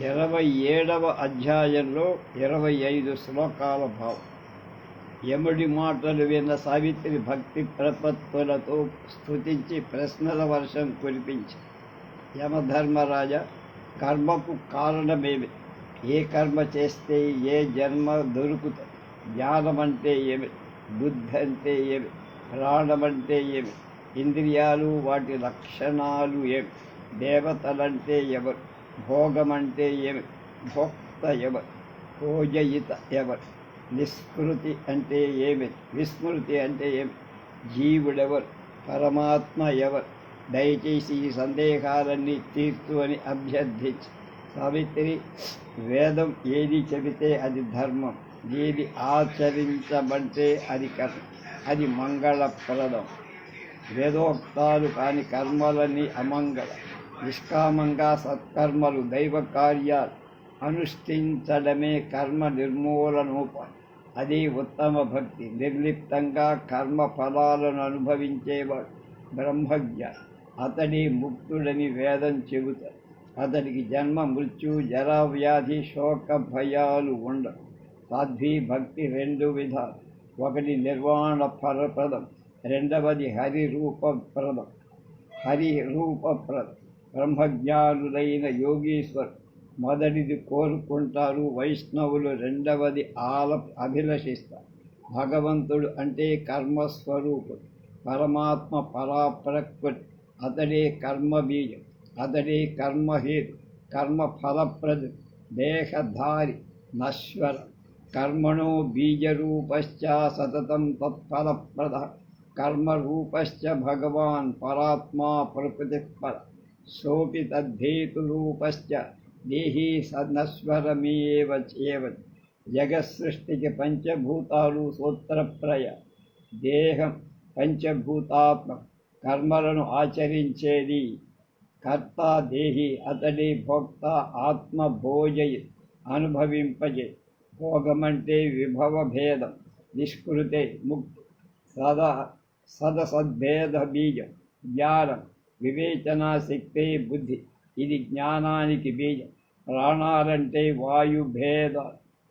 ఇరవై ఏడవ అధ్యాయంలో ఇరవై ఐదు శ్లోకాల భావం. యముడి మాటలు విన్న సావిత్రి భక్తి ప్రపత్తులతో స్తుతించి ప్రశ్నల వర్షం కురిపించి యమధర్మరాజ కర్మకు కారణమేమి? ఏ కర్మ చేస్తే ఏ జన్మ దొరుకుతుంది జ్ఞానం అంటే ఏమి? బుద్ధి అంటే ఏమి? ప్రాణం అంటే ఏమి? ఇంద్రియాలు వాటి లక్షణాలు ఏమి? దేవతలంటే ఎవరు? భోగం అంటే ఏమి? భోక్త ఎవరు భోజయిత ఎవరు నిస్మృతి అంటే ఏమి? విస్మృతి అంటే ఏమి? జీవుడెవరు? పరమాత్మ ఎవరు దయచేసి ఈ సందేహాలన్నీ తీర్చు అని అభ్యర్థించి. సావిత్రి వేదం ఏది చెబితే అది ధర్మం. ఏది ఆచరించబడితే అది కర్మ. అది మంగళప్రదం. వేదోక్తాలు కాని కర్మలన్నీ అమంగళ. నిష్కామంగా సత్కర్మలు దైవ కార్యాలు అనుష్ఠించడమే కర్మ నిర్మూలనోపాయం అది ఉత్తమ భక్తి. నిర్లిప్తంగా కర్మ ఫలాలను అనుభవించేవాడు బ్రహ్మజ్ఞ. అతడి ముక్తుడని వేదం చెబుతారు అతడికి జన్మ మృత్యు జరా వ్యాధి శోక భయాలు ఉండవు సాధ్వి భక్తి రెండు విధాలు. ఒకటి నిర్వాణ ఫలప్రదం రెండవది హరిరూపప్రదం. హరిరూపప్రదం. బ్రహ్మజ్ఞానులైన యోగీశ్వర్ మొదటిది కోరుకుంటారు వైష్ణవులు రెండవది ఆల అభిలషిస్తారు భగవంతుడు అంటే కర్మస్వరూపుడు. పరమాత్మ పరాప్రకృతి. అతడే కర్మబీజం. అతడే కర్మహేతు. కర్మఫలప్రదు దేహధారి. నశ్వర. కర్మణో బీజరూపశ్చ సతతం తత్ఫలప్రద. కర్మరూపశ్చ భగవాన్ పరాత్మా ప్రకృతిపర సోపి తద్ధేతురూపశ్చ దేహీ సనశ్వరమేవ చేవ జగత్సృష్టికి పంచభూతాలు సూత్రప్రయ దేహం పంచభూతాత్మ కర్మలను ఆచరించేది. కర్త దేహి అతడి భోక్త ఆత్మ భోజయి అనుభవింపజే భోగమంటే విభవ భేదం నిష్కృతే ముక్తి సదా సదసద్భేద బీజం జ్ఞానం వివేచనా శక్తే బుద్ధి. ఇది జ్ఞానానికి బీజం. ప్రాణాలంటే వాయుభేద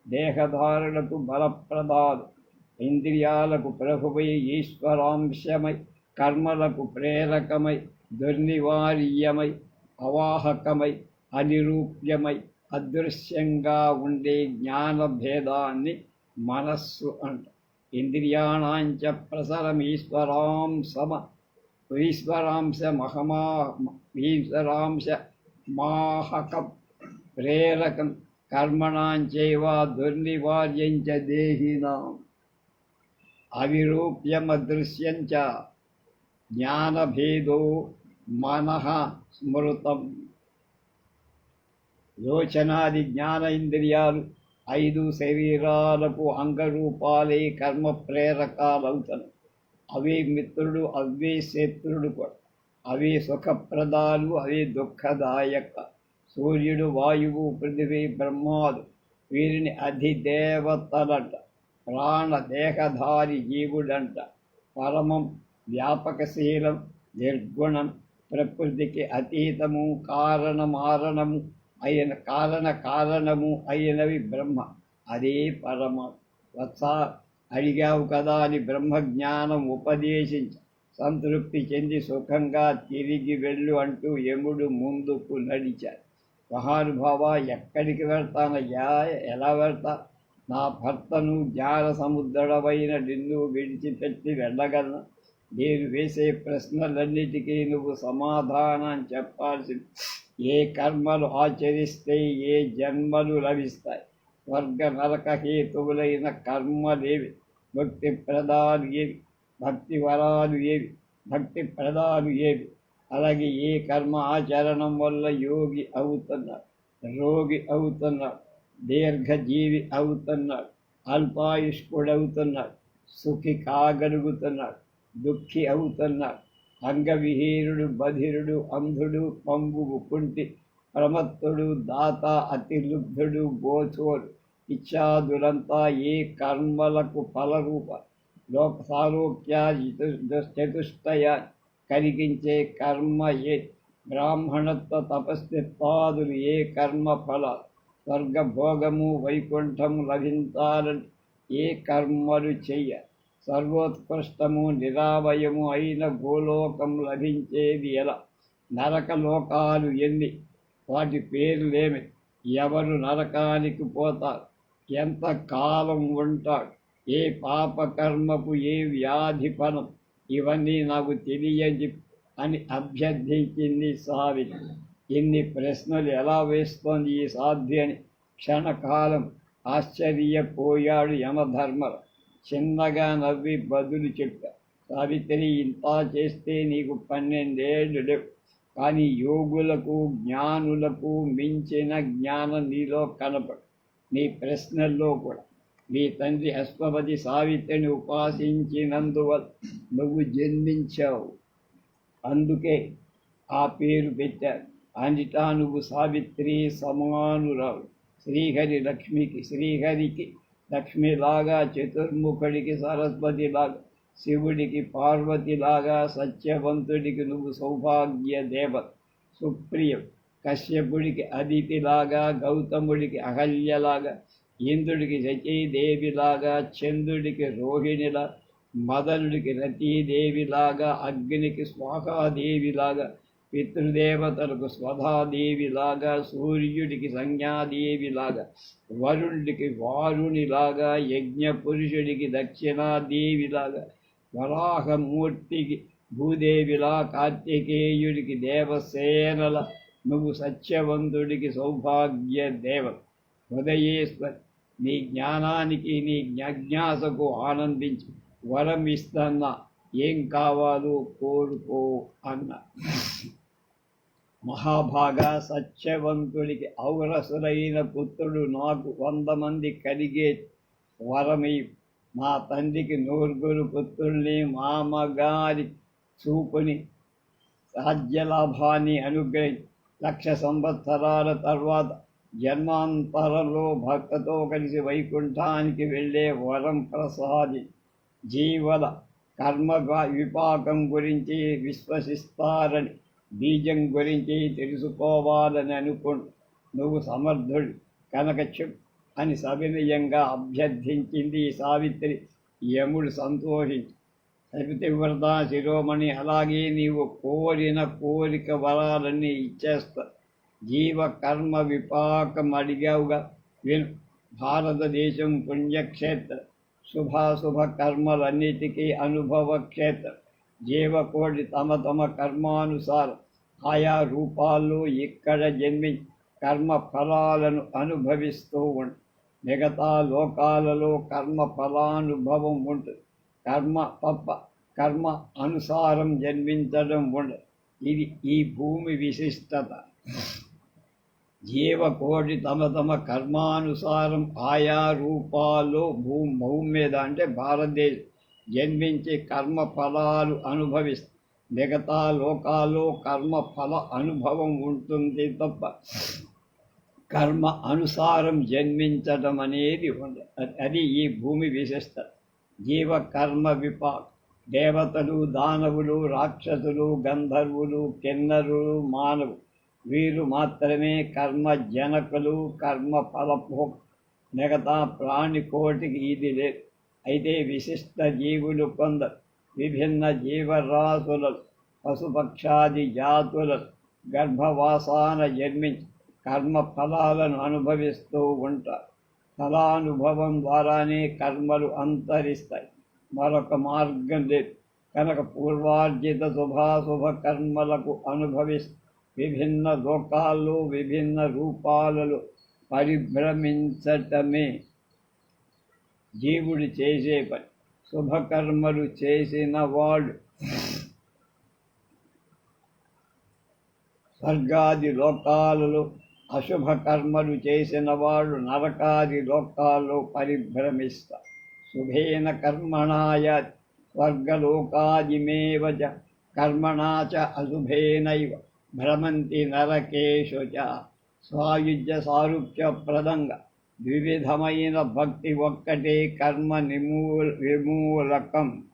దేహధారులకు బలప్రదాలు. ఇంద్రియాలకు ప్రభువై ఈశ్వరాంశమై కర్మలకు ప్రేరకమై దుర్నివార్యమై అవాహకమై అనిరూప్యమై అదృశ్యంగా ఉండే జ్ఞాన భేదాన్ని మనస్సు అంట. ఇంద్రియాణాంచ ప్రసరం ఈశ్వరాంశమ ఈశ్వరాంశ మహమా ఈశ్వరాంశ మాహకం ప్రేరకం కర్మణాంచైవా దుర్నివార్యంచ దేహినాం అవిరూప్యమదృశ్యంచ జ్ఞానభేదో మనః స్మృతం యోచనాది జ్ఞాన ఇంద్రియాలు ఐదు శరీరాలకు అంగరూపాలే కర్మ ప్రేరకాలవుతాయి అవే మిత్రుడు అవే శత్రుడు కూడా. అవే సుఖప్రదాలు అవే దుఃఖదాయక. సూర్యుడు వాయువు పృథివీ బ్రహ్మాదు వీరిని అధిదేవతలంట. ప్రాణ దేహధారి జీవుడంట. పరమం వ్యాపకశీలం నిర్గుణం ప్రకృతికి అతీతము కారణమారణము అయిన కారణ కారణము అయినవి బ్రహ్మ. అదే పరమ వత్స అడిగావు కదా అని బ్రహ్మజ్ఞానం ఉపదేశించి. సంతృప్తి చెంది సుఖంగా తిరిగి వెళ్ళు అంటూ యముడు ముందుకు నడిచాడు. మహానుభావ ఎక్కడికి వెళ్తానయ్యా ఎలా వెళ్తా? నా భర్తను జ్ఞాన సముద్రమైన నిన్ను విడిచిపెట్టి వెళ్ళగలను. నేను వేసే ప్రశ్నలన్నిటికీ నువ్వు సమాధానం చెప్పాల్సింది. ఏ కర్మలు ఆచరిస్తే ఏ జన్మలు లభిస్తాయి? స్వర్గ నరక హేతువులైన కర్మలేవి. భక్తి ప్రదాలు ఏవి భక్తి వరాలు ఏవి భక్తి ప్రదాలు ఏవి అలాగే ఏ కర్మ ఆచరణం వల్ల యోగి అవుతున్నాడు రోగి అవుతున్నాడు దీర్ఘజీవి అవుతున్నాడు అల్పాయుష్కుడవుతున్నాడు సుఖి కాగలుగుతున్నాడు దుఃఖి అవుతున్నాడు అంగవిహీనుడు బధిరుడు అంధుడు పంగువు కుంటి ప్రమత్తుడు దాత అతిలుబ్ధుడు గోచోడు ఇచ్చాదులంతా ఏ కర్మలకు ఫలరూప లోక సాలోక్య చతుష్టయ కలిగించే కర్మ ఏ? బ్రాహ్మణత్వ తపస్తిత్వాదులు ఏ కర్మ ఫల? స్వర్గభోగము వైకుంఠము లభించాలని ఏ కర్మలు చెయ్య సర్వోత్కృష్టము నిరావయము అయిన గోలోకం లభించేది ఎలా? నరకలోకాలు ఎన్ని? వాటి పేర్లేమి? ఎవరు నరకానికి పోతారు? ఎంత కాలం ఉంటాడు? ఏ పాపకర్మకు ఏ వ్యాధి ఫలం ఇవన్నీ నాకు తెలియజి అని అభ్యర్థించింది సావిత్రి ఇన్ని ప్రశ్నలు ఎలా వేస్తోంది ఈ సాధ్య అని క్షణకాలం ఆశ్చర్యపోయాడు యమధర్మర. చిన్నగా నవ్వి బదులు చెప్పా సావిత్రి ఇంత చేస్తే నీకు పన్నెండేళ్ళు లేవు. కానీ యోగులకు జ్ఞానులకు మించిన జ్ఞానం నీలో కనపడు. నీ ప్రశ్నల్లో కూడా. మీ తండ్రి అశ్వపతి సావిత్రిని ఉపాసించినందువల్ల నువ్వు జన్మించావు. అందుకే ఆ పేరు పెట్టారు. అన్నిటా నువ్వు సావిత్రి సమానురావు శ్రీహరి లక్ష్మికి శ్రీహరికి లక్ష్మిలాగా చతుర్ముఖుడికి సరస్వతిలాగా శివుడికి పార్వతిలాగా సత్యవంతుడికి నువ్వు సౌభాగ్య దేవత సుప్రియం. కశ్యపుడికి అదితిలాగా గౌతముడికి అహల్యలాగా ఇంద్రుడికి రచీదేవిలాగా చంద్రుడికి రోహిణిలా మదనుడికి రతీదేవిలాగా అగ్నికి స్వాహాదేవిలాగా పితృదేవతలకు స్వధాదేవిలాగా సూర్యుడికి సంజ్ఞాదేవిలాగా వరుణుడికి వారునిలాగా యజ్ఞ పురుషుడికి దక్షిణాదేవిలాగా వరాహమూర్తికి భూదేవిలా కార్తికేయుడికి దేవసేనల నువ్వు సత్యవంతుడికి సౌభాగ్య దేవ హృదయేశ్వర్ నీ జ్ఞానానికి నీ జ్ఞాజ్ఞాసకు ఆనందించి వరం ఇస్తన్నా. ఏం కావాలో కోరుకో అన్న. మహాభాగా సత్యవంతుడికి ఔరసులైన పుత్రుడు నాకు వంద మంది కలిగే వరమై మా తండ్రికి నూరుగురు పుత్రుల్ని మామగారి చూపుని రాజ్యలాభాన్ని అనుగ్రహించి లక్ష సంవత్సరాల తర్వాత జన్మాంతరంలో భక్తతో కలిసి వైకుంఠానికి వెళ్ళే వరం ప్రసాది జీవల కర్మ విపాకం గురించి విశ్వసిస్తారని బీజం గురించి తెలుసుకోవాలని అనుకుంటు నువ్వు సమర్థుడు కనుక చెప్పు అని సవినయంగా అభ్యర్థించింది సావిత్రి. యముడు సంతోషించి సవితివ్రత శిరోమణి అలాగే నీవు కోరిన కోరిక వరాలన్నీ ఇచ్చేస్తా. జీవ కర్మ విపాకం అడిగావుగా. విను భారతదేశం పుణ్యక్షేత్ర. శుభాశుభ కర్మలన్నిటికీ అనుభవ క్షేత్ర జీవకోటి తమ తమ కర్మానుసారం. ఆయా రూపాల్లో ఇక్కడ జన్మి కర్మ ఫలాలను అనుభవిస్తూ ఉంటుంది మిగతా లోకాలలో కర్మ ఫలానుభవం ఉంటుంది కర్మ తప్ప కర్మ అనుసారం జన్మించడం ఉండదు ఇది ఈ భూమి విశిష్టత. జీవకోటి తమ తమ కర్మానుసారం ఆయా రూపాల్లో భూమి భూమి మీద అంటే భారతదేశం జన్మించి కర్మ ఫలాలు అనుభవిస్తుంది మిగతా లోకాల్లో కర్మ ఫల అనుభవం ఉంటుంది తప్ప కర్మ అనుసారం జన్మించడం అనేది ఉండదు అది ఈ భూమి విశిష్టత. జీవ కర్మ దేవతలు దానవులు రాక్షసులు గంధర్వులు కిన్నరులు మానవు వీరు మాత్రమే కర్మ జనకులు కర్మ ఫలభో మిగతా ప్రాణికోటికి ఇది లేదు. అయితే విశిష్ట జీవులు కొందరు విభిన్న జీవరాశుల పశుపక్షాది జాతుల గర్భవాసాన జన్మించి కర్మ ఫలాలను అనుభవిస్తూ ఉంటారు. ఫలానుభవం ద్వారానే కర్మలు అంతరిస్తాయి. మరొక మార్గం లేదు. కనుక పూర్వార్జిత శుభాశుభ కర్మలకు అనుభవిస్తూ విభిన్న లోకాల్లో విభిన్న రూపాలలో పరిభ్రమించటమే జీవుడు చేసే పని. శుభకర్మలు చేసిన వాడు స్వర్గాది లోకాలలో అశుభ కర్మలు చేసిన వాడు నరకాది లోకాల్లో పరిభ్రమిస్తా. శుభేన కర్మణాయ స్వర్గలోకాదిమేవ కర్మణా చ అశుభేనైవ. భ్రమంతి నరకేషు చ స్వాయుజ్య సారూప్య ప్రదంగా. వివిధమైన భక్తి ఒక్కటే కర్మ నిమూ విమూలకం.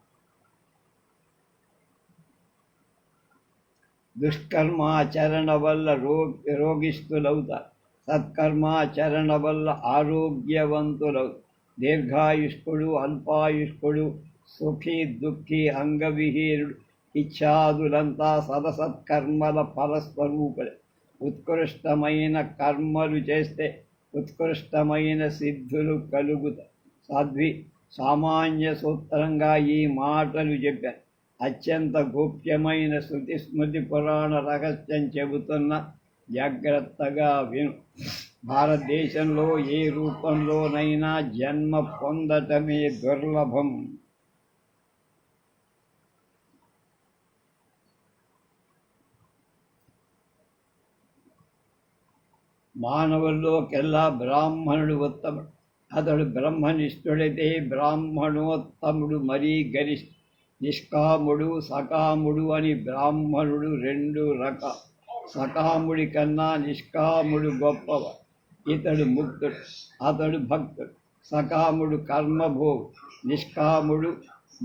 దుష్కర్మాచరణ వల్ల రో రోగిస్తులవుతారు సత్కర్మాచరణ వల్ల ఆరోగ్యవంతులవు. దీర్ఘాయుష్కుడు అల్పాయుష్కుడు సుఖీ దుఃఖీ అంగవిహీనుడు ఇచ్ఛాదులంతా సదసత్కర్మల ఫలస్వరూపుడు ఉత్కృష్టమైన కర్మలు చేస్తే ఉత్కృష్టమైన సిద్ధులు కలుగుతాయి సాధ్వి సామాన్య సూత్రంగా ఈ మాటలు చెప్పారు. అత్యంత గోప్యమైన శృతి స్మృతి పురాణ రహస్యం చెబుతున్న జాగ్రత్తగా విను. భారతదేశంలో ఏ రూపంలోనైనా జన్మ పొందటమే దుర్లభం. మానవుల్లోకెల్లా బ్రాహ్మణుడు ఉత్తముడు అతడు బ్రహ్మనిష్ఠుడైతే బ్రాహ్మణోత్తముడు మరీ గరిష్ఠ నిష్కాముడు సకాముడు అని బ్రాహ్మణుడు రెండు రక. సకాముడి కన్నా నిష్కాముడు గొప్పవ. ఇతడు ముక్తుడు అతడు భక్తుడు. సకాముడు కర్మభో నిష్కాముడు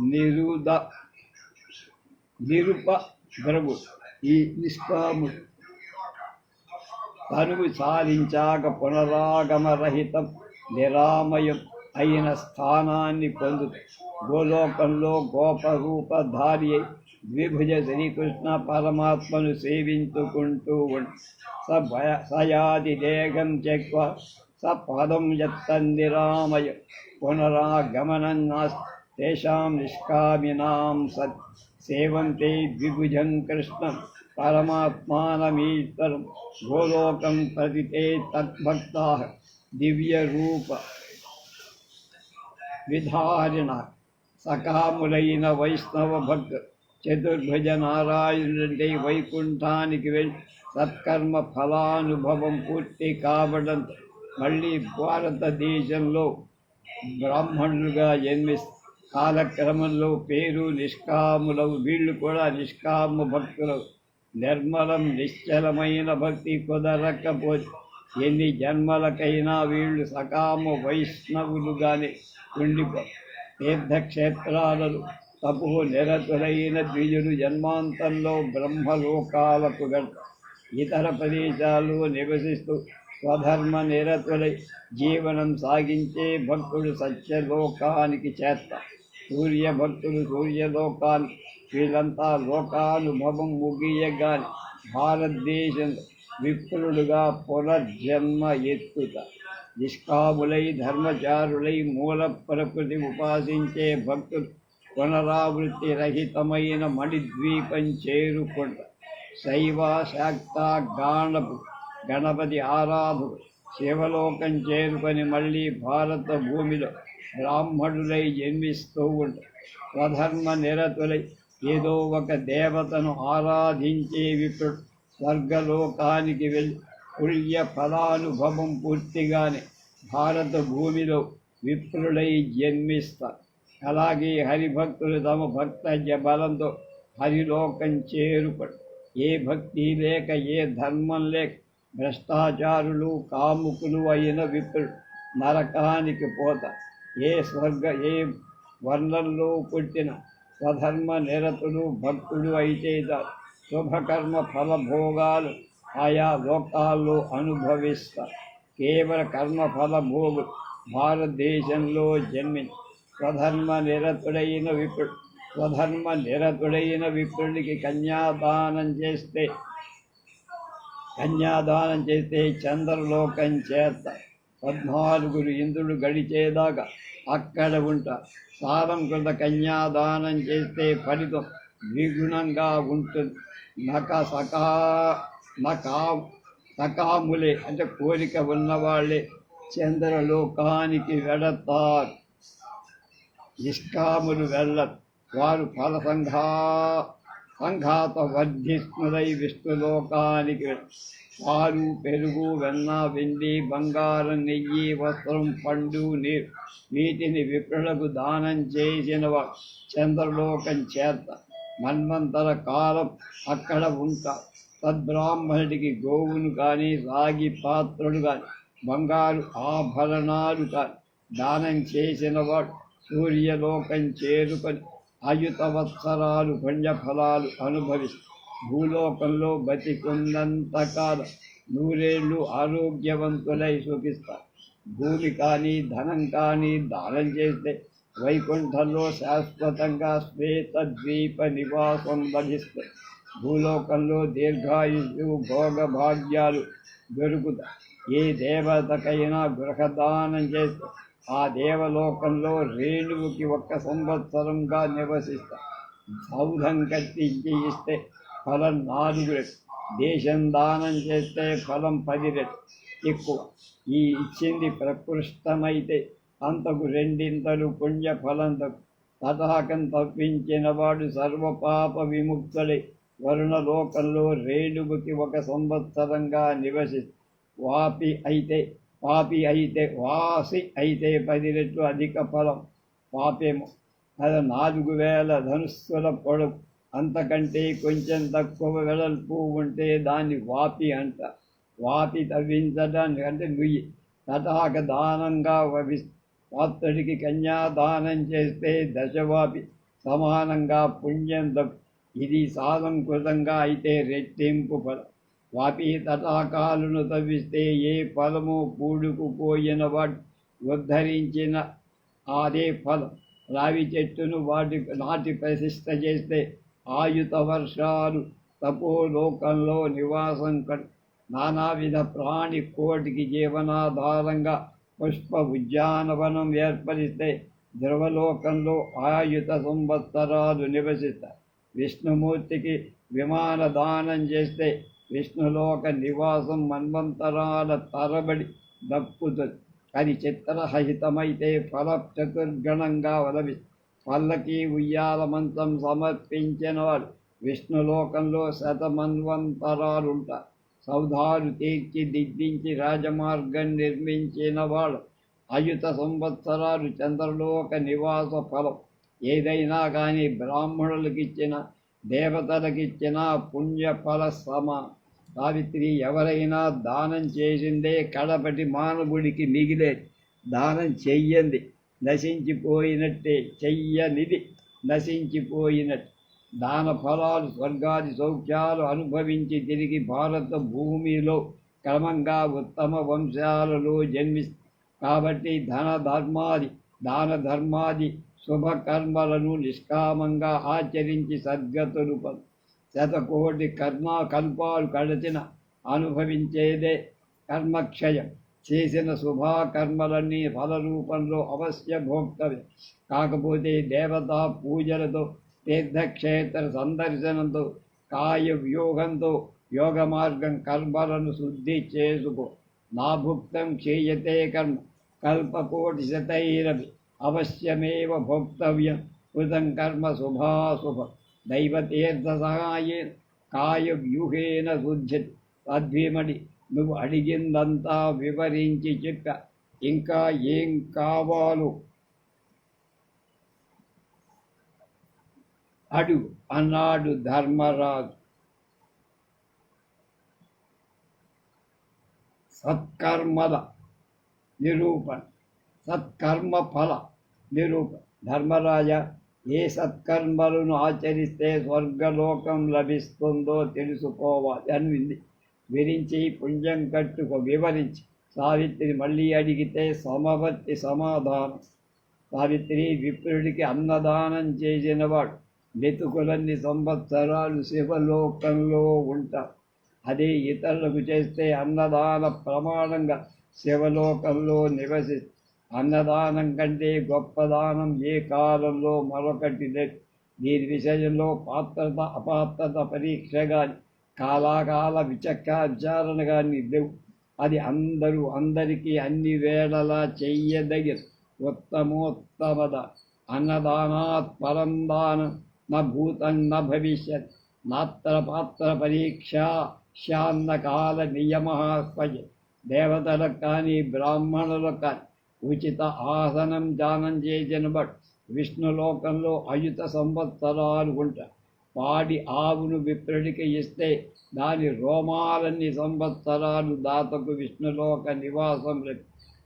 నిరుద నిరుపద్రవు ఈ నిష్కాముడు తనువు సాధించాక పునరాగమరహితం నిరామయం అయిన స్థానాన్ని పొందు గోలోకంలో గోపరూపధారి అయి ద్విభుజ శ్రీకృష్ణ పరమాత్మను సేవించుకుంటూ ఉండు స భయ సయాది దేహం త్యక్వ స పదం యత్తందిరామయ పునరాగమనం నాస్తి తేషాం నిష్కామినాం సత్ సేవంతే ద్విభుజం కృష్ణం పరమాత్మానమీశ్వరం గోలోకం ప్రతి తే తద్భక్తా దివ్యరూప విధారిణ సకాములైన వైష్ణవ భక్తు చతుర్భుజ నారాయణుడంటే వైకుంఠానికి వెళ్ళి సత్కర్మ ఫలానుభవం పూర్తి కావడంతో మళ్ళీ భారతదేశంలో బ్రాహ్మణులుగా జన్మిస్తారు కాలక్రమంలో పేరు నిష్కాములవు. వీళ్ళు కూడా నిష్కామ భక్తులు. నిర్మలం నిశ్చలమైన భక్తి కుదరకపోతే ఎన్ని జన్మలకైనా వీళ్ళు సకామ వైష్ణవులుగానే ఉండిపో తీర్థక్షేత్రాలలో తపు నిరతులైన ద్విజులు జన్మాంతంలో బ్రహ్మలోకాలకు వెళ్తారు. ఇతర ప్రదేశాలు నివసిస్తూ స్వధర్మ నిరతులై జీవనం సాగించే భక్తుడు సత్యలోకానికి చేస్తా సూర్య భక్తులు సూర్యలోకాన్ని వీళ్ళంతా లోకానుభవం ముగియగాని భారతదేశంలో విప్రులుగా పునర్జన్మ ఎత్తుత నిష్కాములై ధర్మచారులై మూల ప్రకృతి ఉపాసించే భక్తులు పునరావృత్తి రహితమైన మణిద్వీపం చేరుకుంటారు శైవ శాక్త గాణపు గణపతి ఆరాధుడు శివలోకం చేరుకొని మళ్ళీ భారత భూమిలో బ్రాహ్మణులై జన్మిస్తూ ఉంటారు స్వధర్మ నిరతులై ఏదో ఒక దేవతను ఆరాధించే విప్రుడు స్వర్గలోకానికి వెళ్ళి పుణ్య ఫలానుభవం పూర్తిగానే భారత భూమిలో విప్రుడై జన్మిస్తారు అలాగే హరిభక్తులు తమ భక్త బలంతో హరిలోకం చేరుపడు. ఏ భక్తి లేక ఏ ధర్మం లేక భ్రష్టాచారులు కాముకులు అయిన విప్రుడు నరకానికి పోతారు ఏ స్వర్గ ఏ వర్ణంలో పుట్టిన స్వధర్మ నిరతులు భక్తులు అయితే శుభకర్మ ఫలభోగాలు ఆయా లోకాల్లో అనుభవిస్తా. కేవల కర్మ ఫలభోగు భారతదేశంలో జన్మి స్వధర్మ నిరతుడైన విప్రుడు స్వధర్మ నిరతుడైన విప్రుడికి కన్యాదానం చేస్తే కన్యాదానం చేస్తే చంద్రలోకం చేత పద్నాలుగురు ఇంద్రుడు గడిచేదాకా అక్కడ ఉంటా. సారం కృత కన్యాదానం చేస్తే ఫలితం ద్విగుణంగా ఉంటుంది. నక సకా నకా సకాములే అంటే కోరిక ఉన్నవాళ్ళే చంద్రలోకానికి వెడతారు నిష్కాములు వెళ్ళరు. వారు ఫల సంఘా సంఘాత వర్ధిష్ణులై విష్ణులోకానికి పాలు పెరుగు వెన్న వెండి బంగారం నెయ్యి వస్త్రం పండు నీరు వీటిని విప్రులకు దానం చేసిన చంద్రలోకం చేత. మన్వంతర కాలం అక్కడ ఉంటారు సద్బ్రాహ్మణుడికి గోవును కానీ రాగి పాత్రలు కానీ బంగారు ఆభరణాలు కానీ దానం చేసిన వాడు సూర్యలోకం చేరుకొని అయుతవత్సరాలు పుణ్యఫలాలు అనుభవిస్తారు భూలోకంలో బతికున్నంతకాలం నూరేళ్ళు ఆరోగ్యవంతులై సుఖిస్తారు భూమి కానీ ధనం కానీ దానం చేస్తే వైకుంఠంలో శాశ్వతంగా శ్వేత ద్వీప నివాసం లభిస్తుంది భూలోకంలో దీర్ఘాయుషు భోగ భాగ్యాలు దొరుకుతాయి ఏ దేవతకైనా గృహదానం చేస్తే. ఆ దేవలోకంలో రేణువుకి ఒక్క సంవత్సరంగా నివసిస్తా. సౌధం కట్టించి ఇస్తే ఫలం నాలుగు రెట్లు. దేశం దానం చేస్తే ఫలం పది రెట్లు. ఎక్కువ. ఈ ఇచ్చింది ప్రకృష్టమైతే అంతకు రెండింతలు పుణ్య తటాకం తప్పించిన వాడు సర్వపాప విముక్తుడై వరుణలోకంలో రేణుగుకి ఒక సంవత్సరంగా నివసి వాపి అయితే పాపి అయితే వాసి అయితే పది రెట్లు అధిక ఫలం పాపేమో. అది నాలుగు వేల ధనుస్సుల పొడవు. అంతకంటే కొంచెం తక్కువ వెడల్పు ఉంటే దాన్ని వాపి అంట. వాపి తవ్వించడానికి అంటే నుయ్యి. తటాక దానంగా వవి పాత్రుడికి కన్యాదానం చేస్తే దశవాపి సమానంగా పుణ్యం దక్కు ఇది సాలంకృతంగా అయితే రెట్టింపు ఫలం వాపి తటాకాలను తవ్విస్తే ఏ ఫలము పూడుకుపోయిన వాడు ఉద్ధరించిన అదే ఫలం. రావి చెట్టును వాటి నాటి ప్రతిష్ట చేస్తే ఆయుత వర్షాలు తపోలోకంలో నివాసం నానావిధ ప్రాణి కోటికి జీవనాధారంగా పుష్ప ఉద్యానవనం ఏర్పరిస్తే ధ్రువలోకంలో ఆయుత సంవత్సరాలు నివసిస్తాయి విష్ణుమూర్తికి విమాన దానం చేస్తే విష్ణులోక నివాసం మన్వంతరాల తరబడి దక్కుతుంది అది చిత్రరహితమైతే ఫల చతుర్గణంగా వలవి. పల్లకి ఉయ్యాల మంచం సమర్పించిన వాడు విష్ణులోకంలో శతమన్వంతరాలుంటారు సౌధాలు తీర్చిదిద్దించి రాజమార్గం నిర్మించిన వాడు. అయుత సంవత్సరాలు చంద్రలోక నివాస ఫలం. ఏదైనా కానీ బ్రాహ్మణులకిచ్చిన దేవతలకిచ్చిన పుణ్యఫల సమ. సావిత్రి ఎవరైనా దానం చేసిందే కడపటి మానవుడికి మిగిలే. దానం చెయ్యంది. నశించిపోయినట్టే చెయ్యనిది. నశించిపోయినట్టు. దాన ఫలాలు స్వర్గాది సౌఖ్యాలు అనుభవించి తిరిగి భారత భూమిలో క్రమంగా ఉత్తమ వంశాలలో జన్మి కాబట్టి ధన ధర్మాది దాన ధర్మాది శుభకర్మలను నిష్కామంగా ఆచరించి సద్గతులు శతకోటి కర్మ కల్పాలు కడచిన అనుభవించేదే కర్మక్షయం. చేసిన శుభాకర్మలన్నీ ఫలరూపంలో అవశ్య భోక్తవ్యం కాకపోతే దేవతా పూజలతో తీర్థక్షేత్ర సందర్శనంతో కాయ వ్యూహంతో యోగ మార్గం కర్మలను శుద్ధి చేసుకో. నా భుక్తం క్షీయతే కర్మ కల్పకోటి శతైరవి అవశ్యమేవ భోక్తవ్యం కృతం కర్మ శుభాశుభ. దైవతీర్థ సహాయేన కాయ వ్యూహేన శుద్ధ్యతి. తద్విమడి నువ్వు అడిగిందంతా వివరించి చెప్ప. ఇంకా ఏం కావాలో అడు అన్నాడు ధర్మరాజు. సత్కర్మల నిరూపణ సత్కర్మ ఫల నిరూపణ. ధర్మరాజ ఏ సత్కర్మలను ఆచరిస్తే స్వర్గలోకం లభిస్తుందో తెలుసుకోవాలి అనింది. విరించి పుణ్యం కట్టుకు వివరించి. సావిత్రి మళ్ళీ అడిగితే సమవర్తి సమాధానం. సావిత్రి విప్రుడికి అన్నదానం చేసినవాడు. మెతుకులన్ని సంవత్సరాలు శివలోకంలో ఉంటా. అదే ఇతరులకు చేస్తే అన్నదాన ప్రమాణంగా శివలోకంలో నివసి. అన్నదానం కంటే గొప్ప దానం ఏ కాలంలో మరొకటి లేదు దీని విషయంలో పాత్రత అపాత్రత పరీక్ష కానీ కాలాకాల విచక్క విచారణ కానీ లేవు. అది అందరూ అందరికీ అన్ని వేళలా చెయ్యదగిన ఉత్తమోత్తమద. అన్నదానాత్ పరం దానం న భూతం న భవిష్యత్ నాత్ర పాత్ర పరీక్ష శాన్నకాల నియమ స్వయ దేవతలకు కానీ బ్రాహ్మణులకు కానీ ఉచిత ఆసనం దానం చేసిన బట్ విష్ణులోకంలో అయుత సంవత్సరాలు ఉంటా పాడి ఆవును విప్రుడికి ఇస్తే దాని రోమాలన్ని సంవత్సరాలు దాతకు విష్ణులోక నివాసం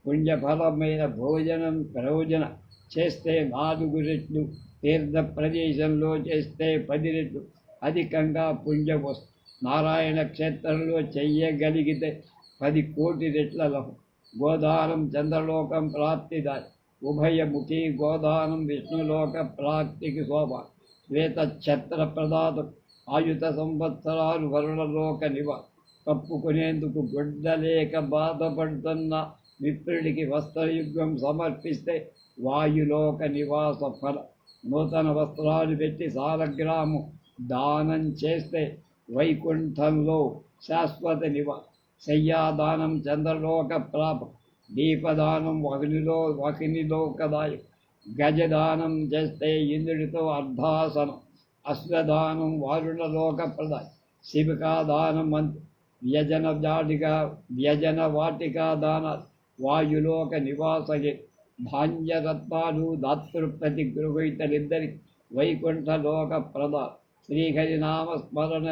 పుణ్యఫలమైన భోజనం ప్రయోజన చేస్తే నాలుగు రెట్లు తీర్థ ప్రదేశంలో చేస్తే పది రెట్లు అధికంగా పుణ్యం వస్తుంది నారాయణ క్షేత్రంలో చెయ్యగలిగితే పది కోటి రెట్ల లభం. గోదానం చంద్రలోకం ప్రాప్తిదారి ఉభయముఖి గోదానం విష్ణులోక ప్రాప్తికి శోభ. శ్వేత ఛత్ర ప్రదాతం ఆయుధ సంవత్సరాలు వరుణలోక నివ. కప్పుకునేందుకు గుడ్డలేక బాధపడుతున్న మిత్రుడికి వస్త్రయుగం సమర్పిస్తే వాయులోక నివాస ఫల. నూతన వస్త్రాలు పెట్టి సాలగ్రాము దానం చేస్తే వైకుంఠంలో శాశ్వత నివ శయ్యాదానం చంద్రలోక ప్రాప దీపదానం అగ్నిలో అగ్నిలోకదాయం గజదానం చేస్తే ఇంద్రుడితో అర్ధాసనం. అశ్వదానం వారుణలోక శిబికాదానం శివికాదానం వ్యజన జాటిగా వ్యజన వాటికా దాన వాయులోక నివాసగే ధాన్యరత్నాలు దాతృప్రతి గృహీతలిద్దరి వైకుంఠలోక ప్రద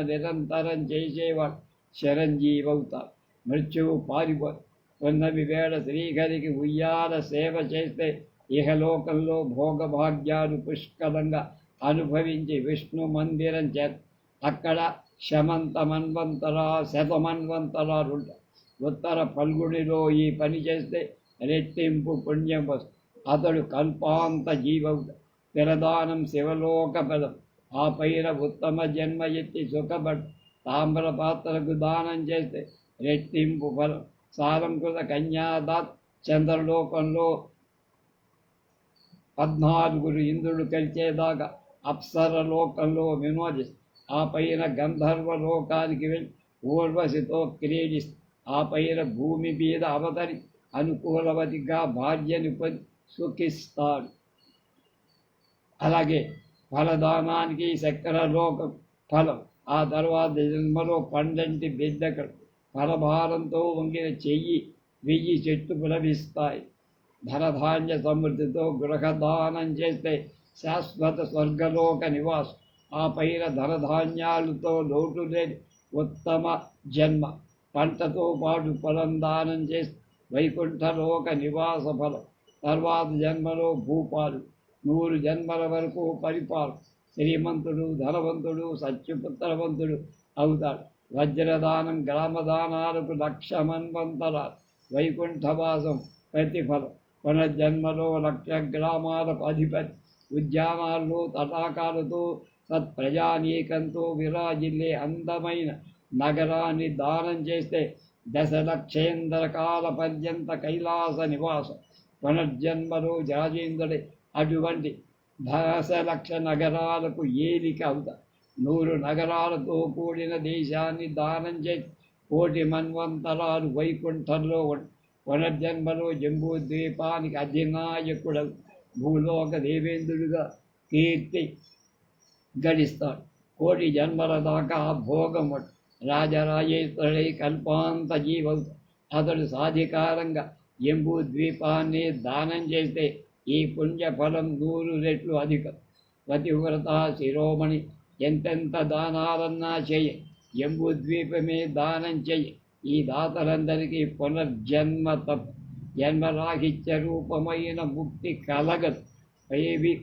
నిరంతరం చేసేవాడు చిరంజీవవుతారు మృత్యువు పారిపో ఉన్నవి వేళ శ్రీహరికి ఉయ్యాల సేవ చేస్తే ఇహలోకంలో భోగభాగ్యాలు పుష్కలంగా అనుభవించి విష్ణు మందిరం చేత అక్కడ శమంతమన్వంతరా శతమన్వంతరాలుంటారు ఉత్తర పల్గుడిలో ఈ పని చేస్తే రెట్టింపు పుణ్యం అతడు కల్పాంత జీవ తిరదానం శివలోక పదం ఆ పైన ఉత్తమ జన్మ ఎత్తి సుఖపడు తామ్ర పాత్రకు దానం చేస్తే రెట్టింపు ఫలం సారంకుల కన్యాదాత్ చంద్రలోకంలో పద్నాలుగురు ఇంద్రుడు కలిచేదాకా అప్సర లోకంలో వినోదిస్తూ ఆ పైన గంధర్వ లోకానికి వెళ్ళి ఊర్వశితో క్రీడిస్తూ ఆ పైన భూమి మీద అవతరి అనుకూలవతిగా భార్యను సుఖిస్తాడు. అలాగే ఫలదానానికి చక్కెర లోక ఫలం ఆ తర్వాత జన్మలో పండంటి బిడ్డకడు ఫలభారంతో వంగిన చెయ్యి వెయ్యి చెట్టు పులభిస్తాయి ధనధాన్య సమృద్ధితో గృహదానం చేస్తే శాశ్వత స్వర్గలోక నివాసం. ఆ పైన ధనధాన్యాలతో లోటు లేని ఉత్తమ జన్మ. పంటతో పాటు పొలం దానం చేస్తే వైకుంఠలోక నివాస ఫలం తర్వాత జన్మలో భూపాలు. నూరు జన్మల వరకు పరిపాలు. శ్రీమంతుడు ధనవంతుడు సత్యపుత్రవంతుడు అవుతాడు. వజ్రదానం గ్రామదానాలకు లక్ష మన్వంతరాలు వైకుంఠవాసం ప్రతిఫలం. పునర్జన్మలో లక్ష గ్రామాలకు అధిపతి. ఉద్యానాల్లో తటాకాలతో సత్ప్రజానీకంతో విరాజిల్లే అందమైన నగరాన్ని దానం చేస్తే దశలక్షేంద్ర కాల పర్యంత కైలాస నివాసం పునర్జన్మలో జాజేంద్రుడి అటువంటి దశలక్ష నగరాలకు ఏలిక అవుతా నూరు నగరాలతో కూడిన దేశాన్ని దానం చేసి కోటి మన్వంతరాలు వైకుంఠంలో పునర్జన్మలో జంబూద్వీపానికి అధినాయకుడు భూలోక దేవేంద్రుడిగా కీర్తి గడిస్తాడు. కోటి జన్మల దాకా భోగం రాజరాజేశ్వరుడై కల్పాంత జీవ అతడు సాధికారంగా ఎంబు ద్వీపాన్ని దానం చేస్తే ఈ పుణ్యఫలం నూరు రెట్లు అధికం. పతివ్రత శిరోమణి ఎంతెంత దానాలన్నా చేయి ఎంబు ద్వీపమే దానం చెయ్యి ఈ దాతలందరికీ పునర్జన్మ తప్ప జన్మరాహిత్య రూపమైన ముక్తి కలగదు. దేవి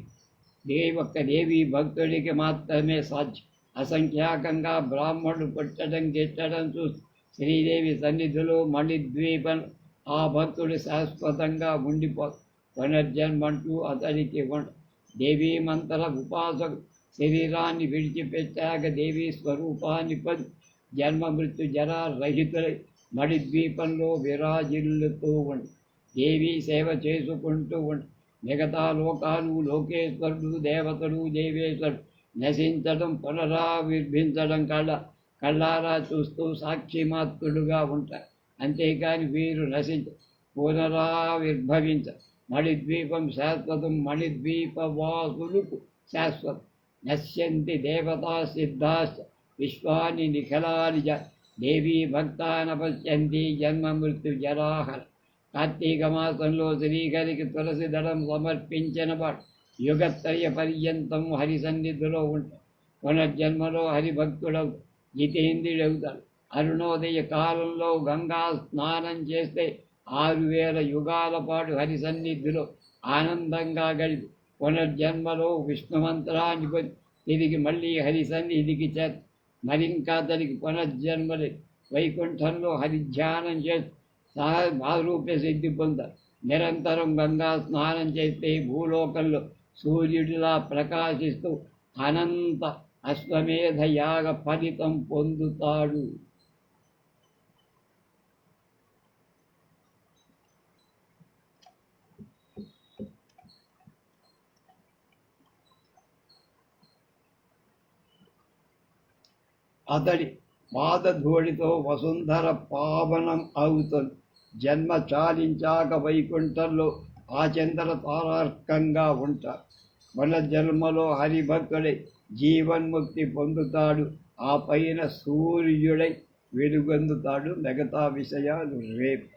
దేవి ఒక్క దేవి భక్తుడికి మాత్రమే సాధ్యం. అసంఖ్యాకంగా బ్రాహ్మణుడు పుట్టడం గిట్టడం చూసి శ్రీదేవి సన్నిధిలో మణిద్వీపం ఆ భక్తుడు శాశ్వతంగా ఉండిపో పునర్జన్మంటూ అతడికి దేవీ మంత్ర ఉపాసకు శరీరాన్ని విడిచిపెట్టాక దేవీ స్వరూపాన్ని పొంది జన్మ మృత్యు జరా రహితులై మడిద్వీపంలో విరాజిల్లుతూ ఉండి. దేవీ సేవ చేసుకుంటూ ఉండి. మిగతా లోకాలు లోకేశ్వరుడు దేవతలు దేవేశ్వరుడు నశించడం పునరావిర్భించడం కళ్ళ కళ్ళారా చూస్తూ సాక్షిమాత్రుడుగా ఉంటారు అంతేకాని వీరు నశించ పునరావిర్భవించ మణిద్వీపం శాశ్వతం మణిద్వీప వాసులకు శాశ్వతం. నశ్యంతి దేవతా సిద్ధాశ్చ విశ్వాని నిఖలాని జ దేవీ భక్తాన పశ్యంతి జన్మ మృత్యు జరాహర. కార్తీక మాసంలో శ్రీహరికి తులసి దళం సమర్పించిన వాడు. యుగత్రయ పర్యంతం హరి సన్నిధిలో ఉంటాడు పునర్జన్మలో హరిభక్తుడవు జితేంద్రుడవుతాడు అరుణోదయ కాలంలో గంగా స్నానం చేస్తే ఆరు వేల యుగాల పాటు హరి సన్నిధిలో ఆనందంగా గడిపి పునర్జన్మలో విష్ణు మంత్రాన్ని పొంది తిరిగి మళ్ళీ హరి సన్నిధికి చేర్ మరింకా తనకి పునర్జన్మలే వైకుంఠంలో హరి ధ్యానం చేసి సహ భారూప్య సిద్ధి పొందారు. నిరంతరం గంగా స్నానం చేస్తే భూలోకంలో సూర్యుడిలా ప్రకాశిస్తూ అనంత అశ్వమేధ యాగ ఫలితం పొందుతాడు. అతడి పాదధూళితో వసుంధర పావనం అవుతుంది జన్మ చాలించాక వైకుంఠంలో ఆ చంద్ర తారార్కంగా ఉంటారు మన జన్మలో హరిభక్తుడై జీవన్ముక్తి పొందుతాడు. ఆ పైన సూర్యుడై వెలుగొందుతాడు. మిగతా విషయాలు రేపు.